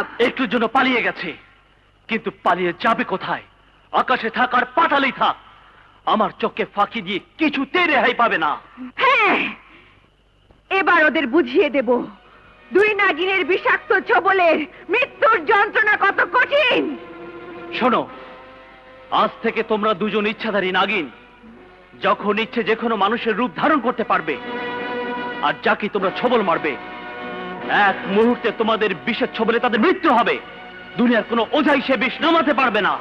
লাভ একটুর জন্য পালিয়ে গেছে। কিন্তু পালিয়ে যাবে কোথায়? আকাশে থাকার পাতালেই থাক। আমার চোখে ফাঁকি দিয়ে কিছুতেই রেহাই পাবে না। হ্যাঁ এবার ওদের বুঝিয়ে দেব। দুই নাগিনের বিষাক্ত ছবলের মৃত্যুর যন্ত্রণা কত কঠিন। শোনো আজ থেকে তোমরা দুজন ইচ্ছাধারী নাগিন। যখন ইচ্ছে যে কোনো মানুষের রূপ ধারণ করতে পারবে। আর যাকে তোমরা ছবল মারবে এক মুহূর্তে তোমাদের বিষের ছবলে তাদের মৃত্যু হবে। দুনিয়ার কোনো ওঝাই সে বিষ নামাতে পারবে না।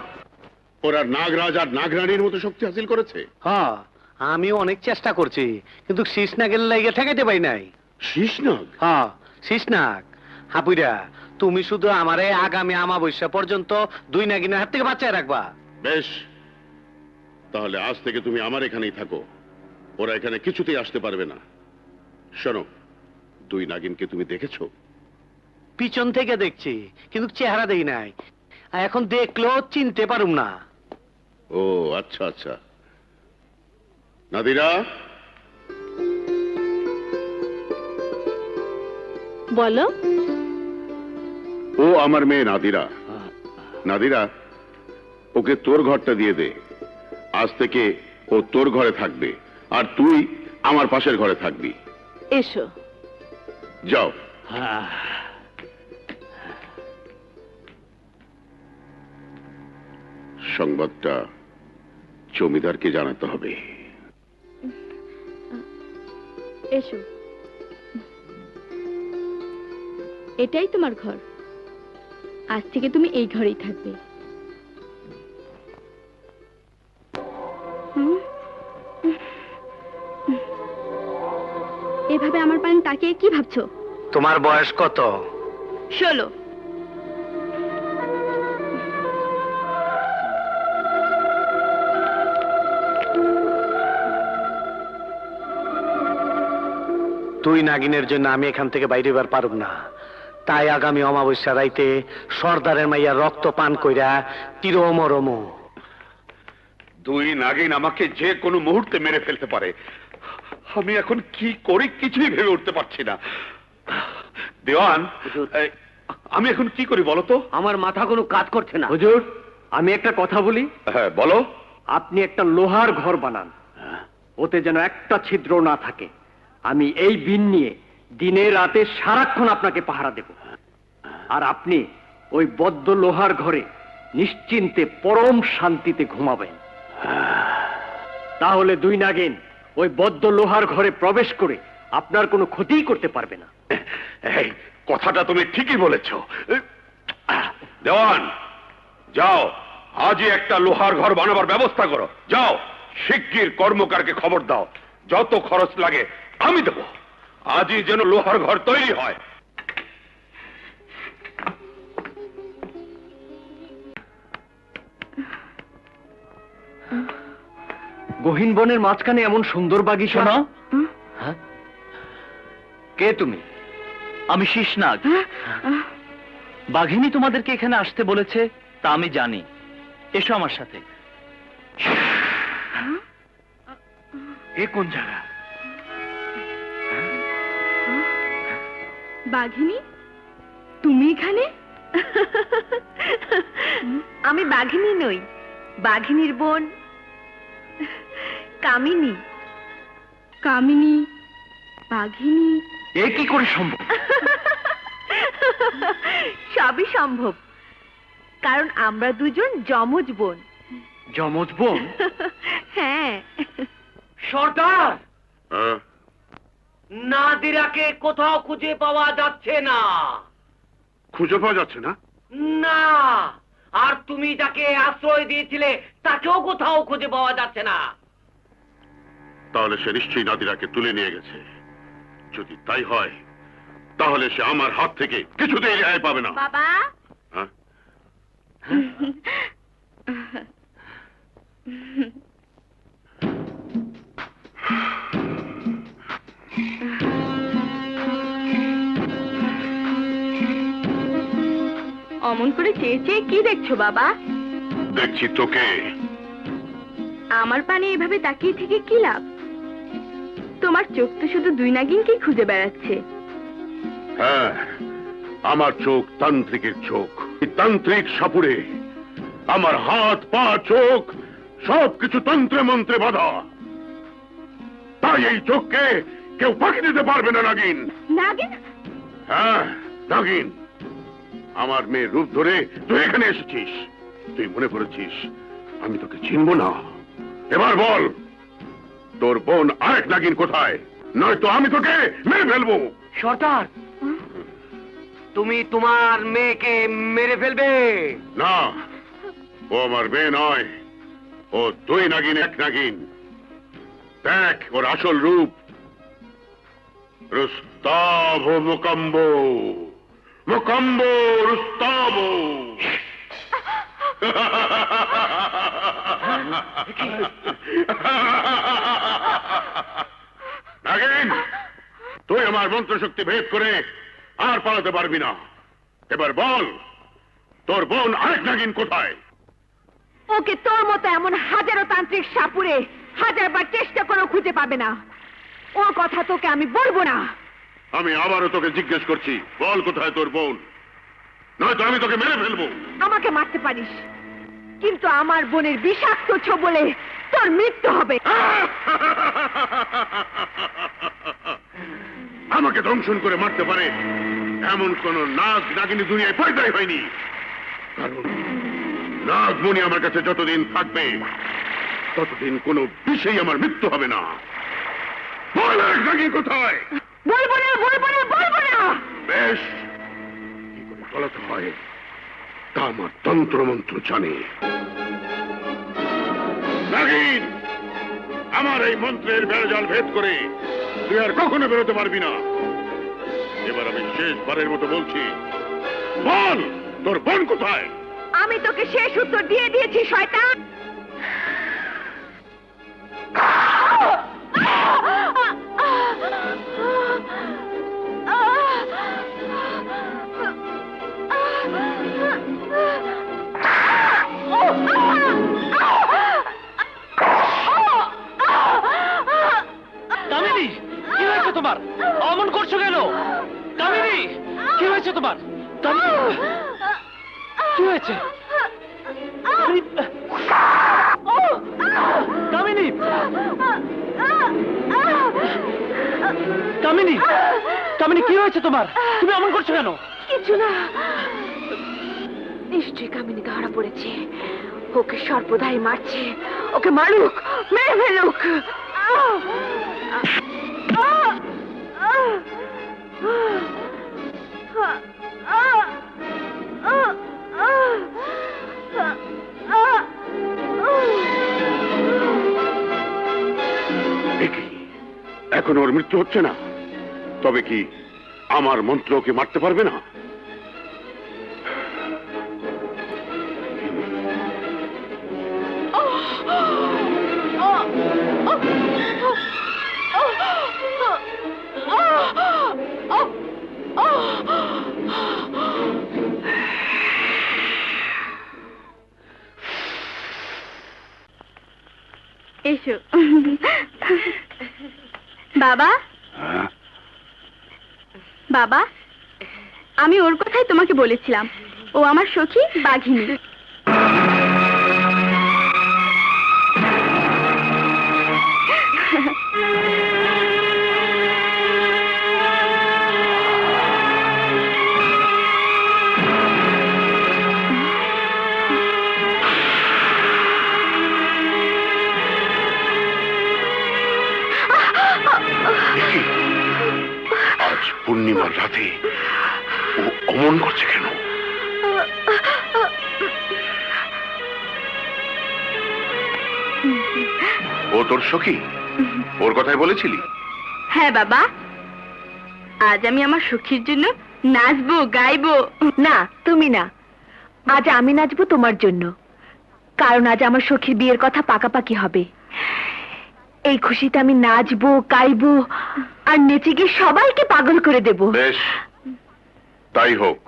ওরা নাগরাজ আর নাগরানীর মতো শক্তি হাসিল করেছে। হ্যাঁ আমিও অনেক চেষ্টা করছি কিন্তু শীষ নাগের লাইগে ঠেকাইতে পাই নাই। শীষ নাগ হ্যাঁ শীষ নাগ হাপুইরা তুমি শুধু আমারে আগামী আমাবস্যা পর্যন্ত দুই নাগিনের হাত থেকে বাঁচায় রাখবা। বেশ। তাহলে আজ থেকে তুমি আমার এখানেই থাকো। ওরা এখানে কিছুতেই আসতে পারবে না। শোনো দুই নাগিনকে তুমি দেখেছ? পিছন থেকে দেখছি কিন্তু চেহারা দেই নাই। আর এখন দেখলেও চিনতে পারুম না। ও আচ্ছা আচ্ছা। নাদিরা? বলো। ও আমার মেয়ে নাদিরা। নাদিরা ওকে তোর ঘরটা দিয়ে দে। আজ থেকে ও তোর ঘরে থাকবে আর তুই আমার পাশের ঘরে থাকবি। এসো। যাও। সংবাদটা জমিদারকে জানাতে হবে। এসো। এটাই তোমার ঘর। আজ থেকে তুমি এই ঘরেই থাকবে। এভাবে আমার পানি তাকিয়ে কি ভাবছ? তোমার বয়স কত? ষোলো। তুই নাগিনের জন্য আমি এখান থেকে বাইরে এবার পারুম না। তাই আগামী অমাবস্যা রাইতে সর্দারের মাইয়া রক্ত পান কইরা তিরমরম। দুই নাগিন আমাকে যে কোনো মুহূর্তে মেরে ফেলতে পারে। আমি এখন কি করি কিছুই ভেবে উঠতে পারছি না। দেওয়ান আমি এখন কি করি বলো তো? আমার মাথা কোনো কাজ করছে না। হুজুর। আমি একটা কথা বলি। হ্যাঁ বলো। আপনি একটা লোহার ঘর বানান। ওতে যেন একটা ছিদ্র না থাকে। আমি এই বিন নিয়ে দিনে রাতে সারাক্ষণ আপনাকে পাহারা দেব। আর আপনি ওই বদ্ধ লোহার ঘরে নিশ্চিন্তে পরম শান্তিতে ঘুমাবেন। তাহলে দুই নাগিন ওই বদ্ধ লোহার ঘরে প্রবেশ করে আপনার কোনো ক্ষতিই করতে পারবে না। কথাটা তুমি ঠিকই বলেছ। দেওয়ান, যাও, আজই একটা লোহার ঘর বানাবার ব্যবস্থা করো। যাও, শিগগির কর্মকারকে খবর দাও। যত খরচ লাগে আমি দেব। আজই যেন লোহার ঘর তৈরি হয়। গহীন বনের মাঝখানে এমন সুন্দর বাগিচা? না হ্যাঁ? কে তুমি? আমি শীষনাগ। বাঘিনী তোমাদেরকে এখানে আসতে বলেছে তা আমি জানি। এসো আমার সাথে। এ কোন জায়গা? বাঘিনী তুমি এখানে? আমি বাঘিনী নই বাঘিনীর বোন কামিনী। কামিনী বাঘিনী। এ কি করে সম্ভব? সবই সম্ভব। কারণ আমরা দুজন যমজ বোন। যমজ বোন? হ্যাঁ। সর্দার! হ্যাঁ? নাদিরাকে কোথাও খুঁজে পাওয়া যাচ্ছে না। খুঁজে পাওয়া যাচ্ছে না? না। আর তুমি যাকে আশ্রয় দিয়েছিলে তাকেও কোথাও খুঁজে পাওয়া যাচ্ছে না। তাহলে সে নিশ্চয়ই নাদিরাকে তুলে নিয়ে গেছে। যদি তাই হয় তাহলে সে আমার হাত থেকে কিছুতেই রেহাই পাবে না। বাবা? হ্যাঁ? অমন করে চেয়ে চেয়ে কি দেখছ বাবা? দেখছি তোকে। আমার পানে এভাবে তাকিয়ে থেকে কি লাভ? তোমার চোখ তো শুধু দুই নাগিনকেই খুঁজে বেড়াচ্ছে। হ্যাঁ আমার চোখ তান্ত্রিকের চোখ। তান্ত্রিক সাপুরে আমার হাত পা চোখ সবকিছু তন্ত্রে মন্ত্রে বাধা। তাই এই চোখকে কেউ ফাঁকি দিতে পারবে না নাগিন। নাগিন? হ্যাঁ নাগিন। আমার মেয়ের রূপ ধরে তুই এখানে এসেছিস। তুই মনে করেছিস আমি তোকে চিনব না। এবার বল তোর বোন আরেক নাগিন কোথায়? নয়তো আমি তোকে মেরে ফেলব। সর্দার তুমি তোমার মেয়েকে মেরে ফেলবে। না ও আমার মেয়ে নয়। ও দুই নাগিন এক নাগিন। দেখ ওর আসল রূপ। রুস্তাভ মুকাম্ব। মুকাম্ব রুস্তাভ। নাগিন তুই আমার মন্ত্র শক্তি ভেদ করে আর পালাতে পারবি না। এবার বল তোর বোন আরেক নাগিন কোথায়? ওকে তোর মতো এমন হাজারো তান্ত্রিক সাপুরে হাজারবার চেষ্টা করেও খুঁজে পাবে না। ওর কথা তোকে আমি বলব না। আমি আবারও তোকে জিজ্ঞেস করছি বল কোথায় তোর বোন? নয়তো আমি তোকে মেরে ফেলব। আমাকে মারতে পারিস। কিন্তু আমার বোনের বিষাক্ত ছোবলে তোর মৃত্যু হবে। আমাকে দংশন করে মারতে পারে এমন কোন নাগ নাগিনী দুনিয়ায় পয়দাই হয়নি। কারণ নাগমণি আমার কাছে যতদিন থাকবে ততদিন কোনো বিষয় আমার মৃত্যু হবে না। কোথায়? বলব না বলব না বলব না। বেশ কি করে চলাতে হয়? তা আমার তন্ত্রমন্ত্র জানে। নাগিন আমার এই মন্ত্রের বেড়াজাল ভেদ করে তুই আর কখনো বেরোতে পারবি না। এবার আমি শেষবারের মতো বলছি বল তোর বোন কোথায়? আমি তোকে শেষ উত্তর দিয়ে দিয়েছি শয়তান। তোমার কি হয়েছে? কামিনী! কামিনী! কামিনী, কি হয়েছে তোমার? তুমি অমন করছ কেন? কিছু না। নিশ্চয়ই কামিনী ধরা পড়েছে। ওকে সর্বদাই মারছে। ওকে মারুক, মেরে ফেলুক। আহ! এখন ওর মৃত্যু হচ্ছে না। তবে কি আমার মন্ত্র ওকে মারতে পারবে না? এসো। বাবা? হ্যাঁ? বাবা আমি ওর কথাই তোমাকে বলেছিলাম। ও আমার সখী বাঘিনী। পূর্ণিমার রাতে ও অমন করছে কেন? ও তোর সখী? ওর কথাই বলেছিলি? হ্যাঁ বাবা। আজ আমি আমার সখীর জন্য নাচবো গাইবো। না তুমি না। আজ আমি নাচবো তোমার জন্য। কারণ আজ আমার সখীর বিয়ের কথা পাকাপাকি হবে। এই খুশিতে আমি নাচবো গাইবো আর নেচে গিয়ে সবাইকে পাগল করে দেব বেশ তাই হোক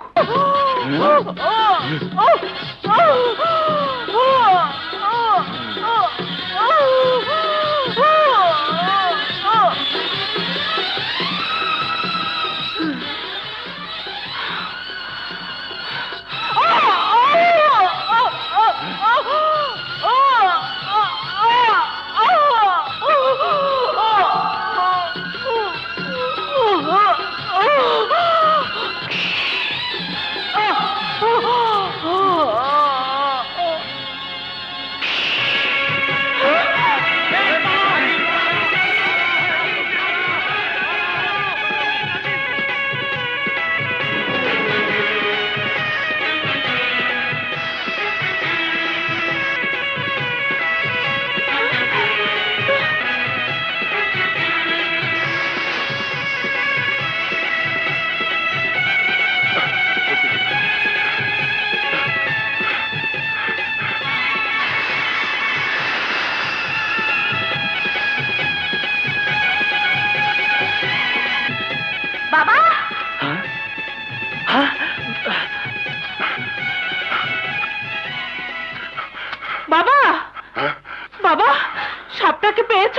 সাপটাকে পেয়েছ?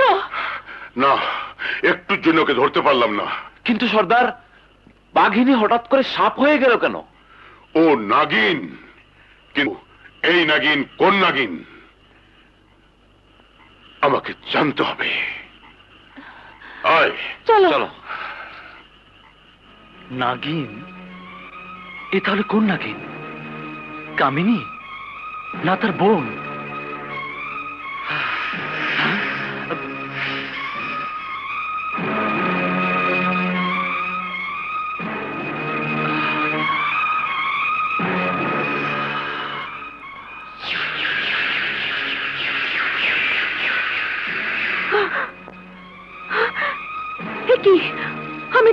না একটুর জন্য ওকে ধরতে পারলাম না। কিন্তু সর্দার বাঘিনী হঠাৎ করে সাপ হয়ে গেল কেন? ও নাগিন। কিন্তু এই নাগিন কোন নাগিন? আমাকে জানতে হবে। আয়। চলো। চলো। নাগিন? এ তাহলে কোন নাগিন? কামিনী? না তার বোন?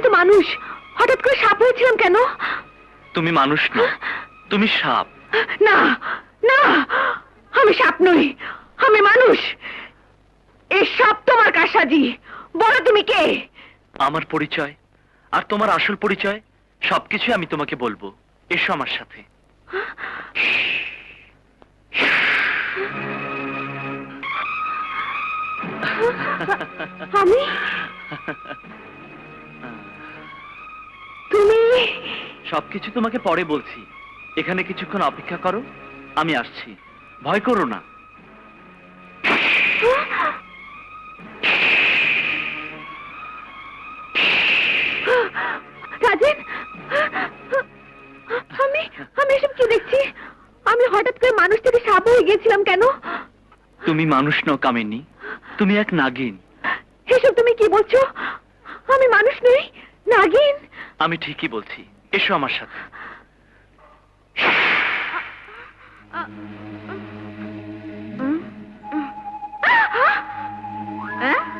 তো মানুষ। হঠাৎ করে সাপ হয়েছিলাম কেন? তুমি মানুষ না তুমি সাপ। না না আমি সাপ নই আমি মানুষ। এই সাপ তোমার কাসাজি বলো তুমি কে? আমার পরিচয় আর তোমার আসল পরিচয় সবকিছু আমি তোমাকে বলব। এসো আমার সাথে। আমি? সবকিছু তোমাকে পরে বলছি। এখানে কিছুক্ষণ অপেক্ষা করো আমি আসছি। ভয় করো না। রাজেন আমি আমি এসব কি দেখছি? আমি হঠাৎ করে মানুষ থেকে সাপ হয়ে গিয়েছিলাম কেন? তুমি মানুষ নও কামিনী তুমি এক নাগিন। এসব তুমি কি বলছো? আমি মানুষ নই নাগিন। আমি ঠিকই বলছি। এসো আমার সাথে হ্যাঁ